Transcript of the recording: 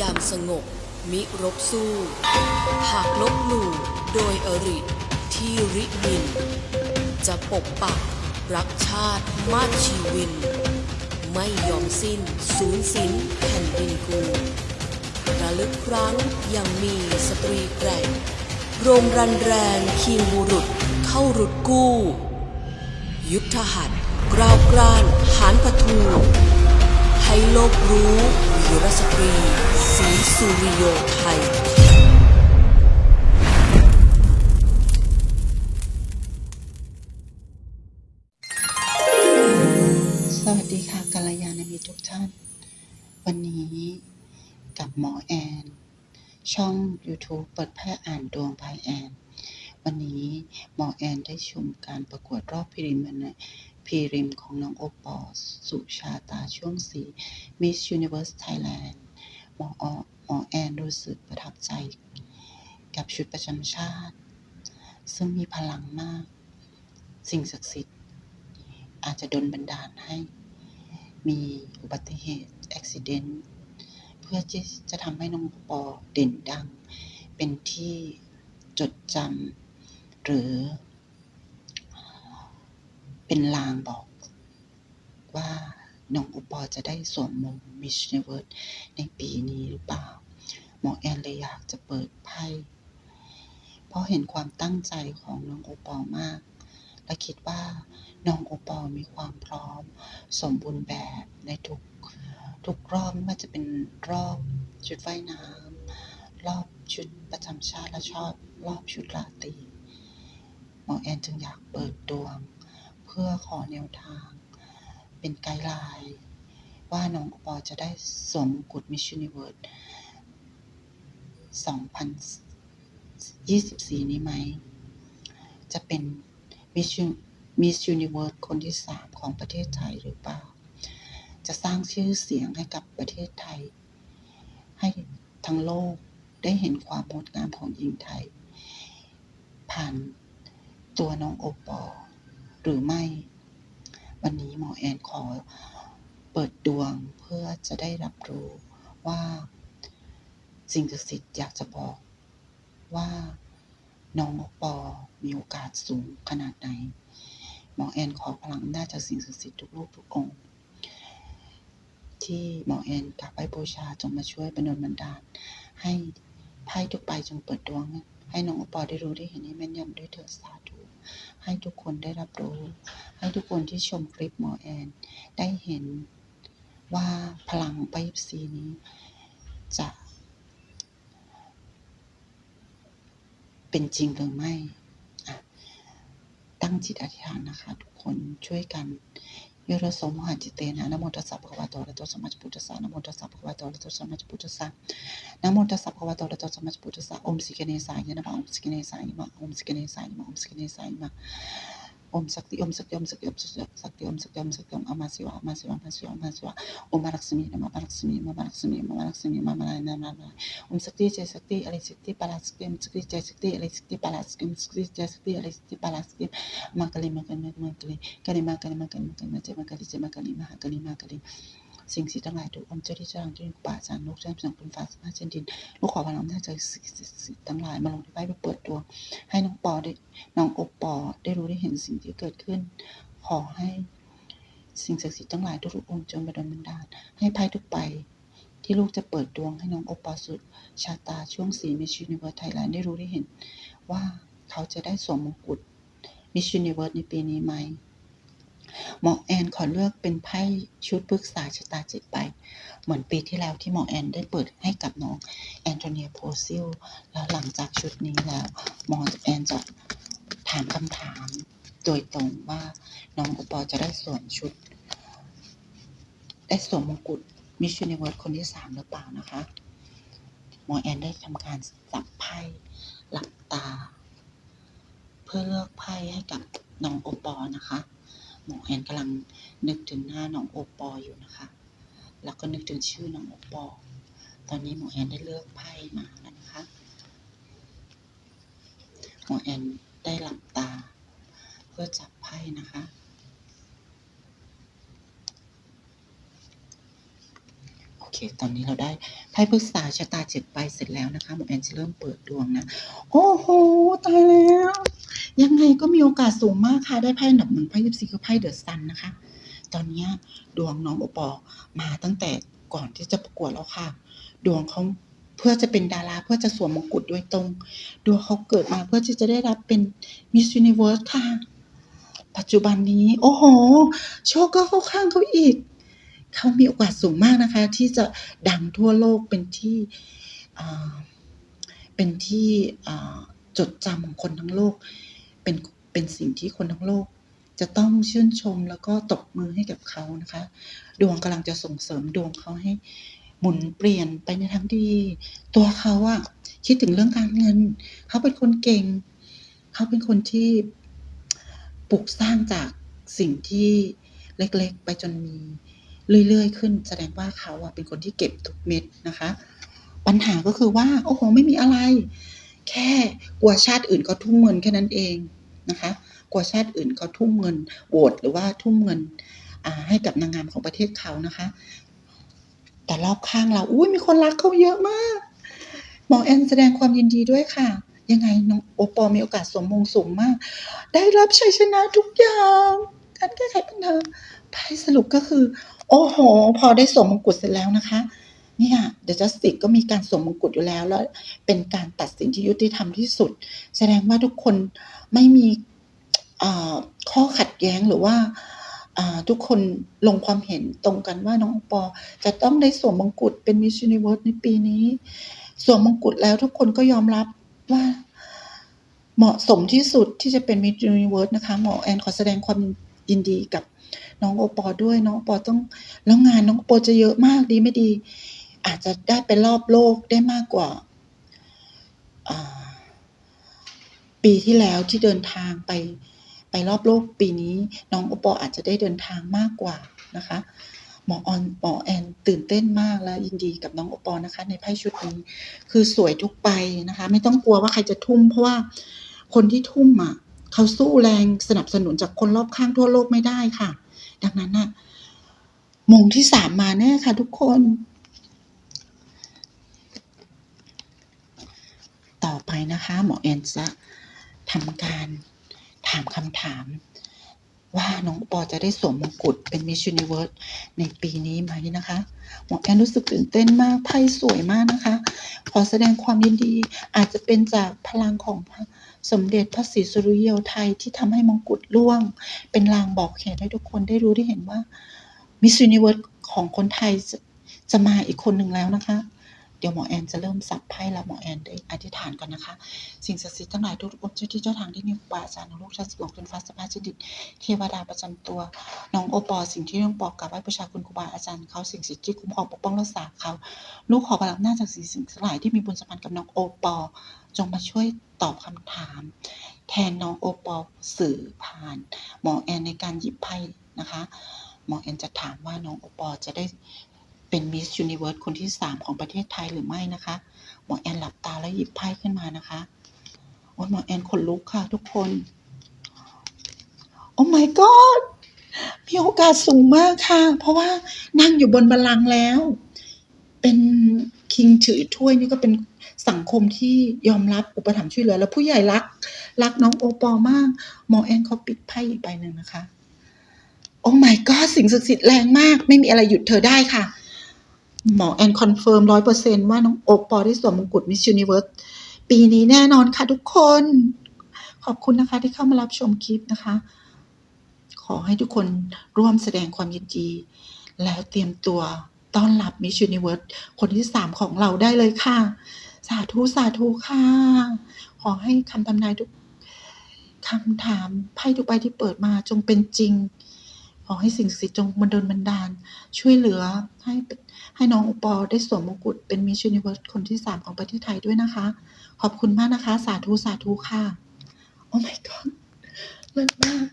ยามสงบ มิรบสู้ หากลบหลู่โดยอริ ที่ริบิน จะปกปัก รักชาติมาชีวิน ไม่ยอมสิ้นสูญสิ้นแผ่นดินกูระลึกครั้งยังมีสตรีแกร่งโรงรันแรงคีงบุรุษเข้ารุดกู้ ยุทธหัตกราวกรานหานประทูให้โลกรู้ วีรสตรีศรีสุริโยไทย สวัสดีค่ะกัลยาณมิตรทุกท่าน วันนี้กับหมอแอน ช่อง YouTube เปิดแพร่อ่านดวงภายแอน วันนี้หมอแอนได้ชมการประกวดรอบพรีริมน พีริมของน้องโอปอลสุชาตาช่วงสี Miss Universe Thailand หมออหมอแอนรู้สึกประทับใจ กับชุดประจำชาติ ซึ่งมีพลังมาก สิ่งศักดิ์สิทธิ์ อาจจะดลบันดาลให้ มีอุบัติเหตุอุบิเหตุเพื่อที่จะทำให้น้องปอเด่นดัง เป็นที่จดจำหรือ เป็นลางบอกว่าน้องอุปอจะได้สวมมงมิชเนเวิร์ในปีนี้หรือเปล่า หมอแอนเลยอยากจะเปิดไพ่ เพราะเห็นความตั้งใจของน้องโอปอล์มาก และคิดว่าน้องโอปอล์มีความพร้อม สมบูรณ์แบบในทุกทุกรอบไม่ว่าจะเป็นรอบชุดว่ายน้ำรอบชุดประจำชาติและชอบรอบชุดราตรีหมอแอนจึงอยากเปิดดวง พื่อขอแนวทาง เป็นไกด์ไลน์ว่าน้องปอจะได้สวมกุฎมิชชันนิเวิร์ส2024 นี้ไหม จะเป็นมิชมิสยูนิเวิร์สคนที่สามของประเทศไทยหรือเปล่า จะสร้างชื่อเสียงให้กับประเทศไทย ให้ทั้งโลกได้เห็นความงดงามของหญิงไทย ผ่านตัวน้องโอปอล์ หรือไม่ วันนี้หมอแอนขอเปิดดวงเพื่อจะได้รับรู้ว่าสิ่งศักดิ์สิทธิ์อยากจะบอกว่าน้องปอมีโอกาสสูงขนาดไหน หมอแอนขอพลังอำนาจจากสิ่งศักดิ์สิทธิ์ทุกรูปทุกองค์ ที่หมอแอนกราบไหว้บูชาจงมาช่วยบรรดลบันดาลให้ไพ่ทุกใบจงเปิดดวง ให้น้องปอได้รู้ได้เห็นให้แม่นยำด้วยเถิดสาธุให้ทุกคนได้รับรู้ ให้ทุกคนที่ชมคลิปหมอแอน ได้เห็นว่าพลังไปซีนี้จะเป็นจริงหรือไม่ ตั้งจิตอธิษฐานนะคะ ทุกคนช่วยกัน ยโรสมหันจิตเตนะนะโมตัสสะภะคะวะโตอะระโตสัมมาสัมพุทธัสสะนะโมตัสสะภะคะวะโตอะระโตสัมมาสัมพุทธัสสะนะโมตัสสะภะคะวะโตอะระโตสัมมาสัมพุทธัสสะอมสิกเนสายนะมะโอมสิกเนสายนะมะอมสิกเนสายนะมะอมสิกเนสายนะมะ Om Sakti Om Sakti Om Sakti Om Sakti Om Sakti Om Sakti Om sakti, om sakti, om sakti, Om sakti, om sakti, om sakti, om sakti, om sakti, Om Sakti om Sakti om Sakti om Sakti Om Sakti om Sakti om Sakti om Sakti Om Sakti om Sakti om Sakti om Sakti Makali Makali Makali Kali Makali Makali Makali Makali Makali Makali Makali Makali Makali สิ่งศักดิ์สิทธิ์ทั้งหลายทุกองค์เจ้าที่เจ้าทางเจ้าที่ป่าจารนกเจ้าสังคุณฟ้าสมาเช่นดินลูกขอพลังอำนาจสิ่งศักดิ์สิทธิ์ทั้งหลายมาลงที่ใบเพื่อเปิดดวงให้น้องปอได้น้องโอปอได้รู้ได้เห็นสิ่งที่เกิดขึ้น ขอให้สิ่งศักดิ์สิทธิ์ทั้งหลายทุกๆองค์จงบันดาลบันดาลให้ไพ่ทุกใบที่ลูกจะเปิดดวงให้น้องโอปอสุดชาตาช่วงสีมิช s u น i เวิร์สไทยแลนด์ได้รู้ได้เห็น ว่าเขาจะได้สวมมงกุฎมิช s u น i เวิร์สในปีนี้ไหม หมอแอนขอเลือกเป็นไพ่ชุดปรึกษาชะตาจิตไป เหมือนปีที่แล้วที่หมอแอนได้เปิดให้กับน้องแอนโทเนียโพซิลแล้วหลังจากชุดนี้แล้วหมอแอนจะถามคำถามโดยตรงว่าน้องโอปอจะได้สวมชุด ได้สวมมงกุฎมิชชันนิเวิร์สคนที่สามหรือเปล่านะคะหมอแอนได้ทำการสับไพ่หลับตา เพื่อเลือกไพ่ให้กับน้องโอปอนะคะ หมอแอนกำลังนึกถึงหน้าน้องโอปออยู่นะคะ แล้วก็นึกถึงชื่อน้องโอปอ ตอนนี้หมอแอนได้เลือกไพ่มาแล้วนะคะ หมอแอนได้หลับตา เพื่อจับไพ่นะคะโอเค ตอนนี้เราได้ไพ่ปรึกษาชะตาเจ็ดใบเสร็จแล้วนะคะ หมอแอนจะเริ่มเปิดดวงนะ โอ้โห ตายแล้ว ยังไง ก็มีโอกาสสูงมากค่ะ ได้ไพ่อันดับหนึ่งไพ่ยิปซีคือไพ่เดอะซันนะคะ ตอนนี้ดวงน้องโอปอมาตั้งแต่ก่อนที่จะประกวดแล้วค่ะ ดวงเขาเพื่อจะเป็นดาราเพื่อจะสวมมงกุฎโดยตรง ดวงเขาเกิดมาเพื่อที่จะได้รับเป็นมิส s u นิเวิร์สค่ะ ปัจจุบันนี้ โอ้โห โชคก็เข้าข้างเขาอีก เขามีโอกาสสูงมากนะคะ ที่จะดังทั่วโลกเป็นที่เป็นที่จดจำของคนทั้งโลก เป็นเป็นสิ่งที่คนทั้งโลกจะต้องชื่นชมแล้วก็ตบมือให้กับเขานะคะ ดวงกำลังจะส่งเสริมดวงเขาให้หมุนเปลี่ยนไปในทางที่ดี ตัวเขาอะคิดถึงเรื่องการเงิน เขาเป็นคนเก่ง เขาเป็นคนที่ปลูกสร้างจากสิ่งที่เล็กๆ ไปจนมีเรื่อยๆ ขึ้น แสดงว่าเขาอะเป็นคนที่เก็บทุกเม็ดนะคะ ปัญหาก็คือว่า โอ้โห ไม่มีอะไร แค่กลัวชาติอื่นเขาทุ่มเงินแค่นั้นเอง นะคะกลัวชาติอื่นเขาทุ่มเงินโหวตหรือว่าทุ่มเงินให้กับนางงามของประเทศเขานะคะ แต่รอบข้างเราอุ้ยมีคนรักเขาเยอะมากหมอแอนแสดงความยินดีด้วยค่ะ ยังไงน้องโอปอมีโอกาสสมมงสูงมาก ได้รับชัยชนะทุกอย่างการแก้ไขปัญหาไพ่สรุปก็คือ โอ้โห พอได้สวมมงกุฎเสร็จแล้วนะคะ เนี่ยเดอะจัสติกก็มีการสวมมงกุฎอยู่แล้ว แล้วเป็นการตัดสินที่ยุติธรรมที่สุด แสดงว่าทุกคนไม่มีข้อขัดแย้งหรือว่าทุกคนลงความเห็นตรงกันว่าน้องปอ จะต้องได้สวมมงกุฎเป็น Miss Universe ในปีนี้ สวมมงกุฎแล้วทุกคนก็ยอมรับว่าเหมาะสมที่สุดที่จะเป็น Miss Universe นะคะหมอแอนขอแสดงความยินดีกับน้องโอปอด้วยน้องโอปอต้องแล้วงานน้องโอปอจะเยอะมากดีไม่ดี อาจจะได้ไปรอบโลกได้มากกว่า ปีที่แล้วที่เดินทางไปไปรอบโลกปีนี้ น้องโอปออาจจะได้เดินทางมากกว่านะคะหมอออนหมอแอนตื่นเต้นมากและยินดีกับน้องโอปอนะคะ ในไพ่ชุดนี้ คือสวยทุกใบนะคะ ไม่ต้องกลัวว่าใครจะทุ่ม เพราะว่าคนที่ทุ่มอะเขาสู้แรงสนับสนุนจากคนรอบข้างทั่วโลกไม่ได้ค่ะ ดังนั้นน่ะมงที่สามมาแน่ค่ะทุกคน อไปนะคะ หมอแอนจะทำการถามคำถาม ว่าน้องปอจะได้สวมมงกุฎเป็น Miss Universe ในปีนี้ไหมนะคะ หมอแอนรู้สึกตื่นเต้นมากไพ่สวยมากนะคะ ขอแสดงความยินดีอาจจะเป็นจากพลังของสมเด็จพระศรีสุริโยไทยที่ทำให้มงกุฎร่วง เป็นลางบอกเหตุให้ทุกคนได้รู้ได้เห็นว่า Miss Universe ของคนไทยจะจะมาอีกคนหนึ่งแล้วนะคะ เดี๋ยวหมอแอนจะเริ่มสับไพ่แล้วหมอแอนได้อธิษฐานก่อนนะคะ สิ่งศักดิ์สิทธิ์ทั้งหลายทุกองค์เจ้าที่เจ้าทางที่มีครูบาอาจารย์ลูกชาติหลวงจนฟ้าสภาชดิตเทวดาประจำตัว น้องโอปอสิ่งที่น้องปอกกับไหว้ประชาคุณครูบาอาจารย์เขาสิ่งศักดิ์สิทธิ์ที่คุ้มครองปกป้องรักษาเขาลูกขอกำลังหน้าจากสิ่งทั้งหลายที่มีบุญสัมพันธ์กับน้องโอปอจงมาช่วยตอบคำถาม แทนน้องโอปอสื่อผ่าน หมอแอนในการหยิบไพ่นะคะหมอแอนจะถามว่าน้องโอปอจะได้ เป็นมิส s u นิเวิร์สคนที่สามของประเทศไทยหรือไม่นะคะ หมอแอนหลับตาแล้วหยิบไพ่ขึ้นมานะคะโอ้ยหมอแอนขนลุกค่ะทุกคน โอ้ my god มีโอกาสสูงมากค่ะ เพราะว่านั่งอยู่บนบัลลังก์แล้ว เป็นคิงถือถ้วยนี่ก็เป็นสังคมที่ยอมรับอุปถัมภ์ช่วยเหลือ แล้วผู้ใหญ่รัก รักน้องโอปอมาก หมอแอนเขาปิดไพ่อีกใบหนึ่งนะคะ โอ้ my god สิ่งศักดิ์สิทธิ์แรงมาก ไม่มีอะไรหยุดเธอได้ค่ะ หมอแอนคอนเฟิร์มร้อยเปอร์เซนว่าน้องโอปอได้สวมมงกุฎมิส s u นิเวิร์สปีนี้แน่นอนค่ะทุกคน ขอบคุณนะคะที่เข้ามารับชมคลิปนะคะ ขอให้ทุกคนร่วมแสดงความยินดี แล้วเตรียมตัวต้อนรับมิส s u นิเวิร์สคนที่สามของเราได้เลยค่ะ สาธุสาธุค่ะ ขอให้คำทำนายทุกคำถามไพ่ทุกใบที่เปิดมาจงเป็นจริง ขอให้สิ่งศักดิ์สิทธิ์จงบันดลบันดาล ช่วยเหลือให้ให้น้องอุปอได้สวมมงกุฎเป็นมิชชันิเวิร์สคนที่สามของประเทศไทยด้วยนะคะ ขอบคุณมากนะคะ สาธุ สาธุค่ะ โอ้ my god เลิศมาก